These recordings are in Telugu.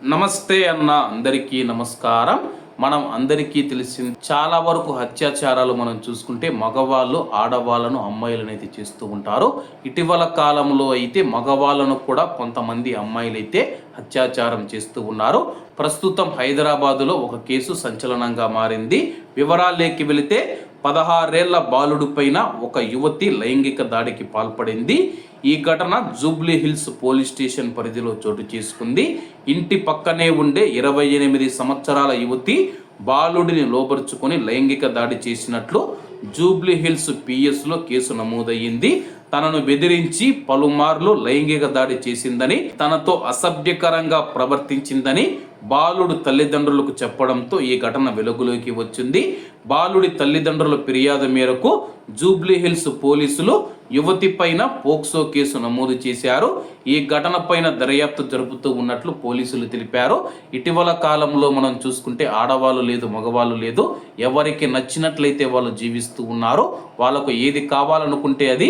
నమస్తే అన్న అందరికీ నమస్కారం. మనం అందరికీ తెలిసింది చాలా వరకు అత్యాచారాలు మనం చూసుకుంటే మగవాళ్ళు ఆడవాళ్ళను అమ్మాయిలను అయితే చేస్తూ ఉంటారు. ఇటీవల కాలంలో అయితే మగవాళ్ళను కూడా కొంతమంది అమ్మాయిలు అయితే అత్యాచారం చేస్తూ ఉన్నారు. ప్రస్తుతం హైదరాబాదులో ఒక కేసు సంచలనంగా మారింది. వివరాలేకి వెళితే పదహారేళ్ళ బాలుడి పైన ఒక యువతి లైంగిక దాడికి పాల్పడింది. ఈ ఘటన జూబ్లీ హిల్స్ పోలీస్ స్టేషన్ పరిధిలో చోటు చేసుకుంది. ఇంటి పక్కనే ఉండే ఇరవై ఎనిమిది సంవత్సరాల యువతి బాలుడిని లోపరుచుకొని లైంగిక దాడి చేసినట్లు జూబ్లీ హిల్స్ పిఎస్లో కేసు నమోదయ్యింది. తనను బెదిరించి పలుమార్లు లైంగిక దాడి చేసిందని తనతో అసభ్యకరంగా ప్రవర్తించిందని బాలుడు తల్లిదండ్రులకు చెప్పడంతో ఈ ఘటన వెలుగులోకి వచ్చింది. బాలుడి తల్లిదండ్రుల ఫిర్యాదు మేరకు జూబ్లీ హిల్స్ పోలీసులు యువతి పైన పోక్సో కేసు నమోదు చేశారు. ఈ ఘటన పైన దర్యాప్తు జరుపుతూ ఉన్నట్లు పోలీసులు తెలిపారు. ఇటీవల కాలంలో మనం చూసుకుంటే ఆడవాళ్ళు లేదు మగవాళ్ళు లేదు. ఎవరికి నచ్చినట్లయితే వాళ్ళు జీవిస్తూ ఉన్నారు. వాళ్ళకు ఏది కావాలనుకుంటే అది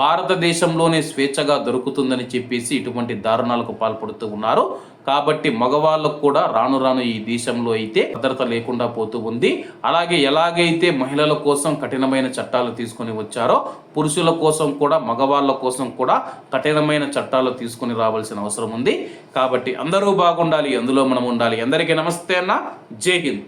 భారతదేశంలోనే స్వేచ్ఛగా దొరుకుతుందని చెప్పేసి ఇటువంటి దారుణాలకు పాల్పడుతూ ఉన్నారు. కాబట్టి మగవాళ్ళకు కూడా రాను రాను ఈ దేశంలో అయితే భద్రత లేకుండా పోతూ ఉంది. అలాగే ఎలాగైతే మహిళల కోసం కఠినమైన చట్టాలు తీసుకొని వచ్చారో పురుషుల కోసం కూడా మగవాళ్ళ కోసం కూడా కఠినమైన చట్టాలు తీసుకొని రావాల్సిన అవసరం ఉంది. కాబట్టి అందరూ బాగుండాలి అందులో మనం ఉండాలి. అందరికీ నమస్తే అన్న. జై హింద్.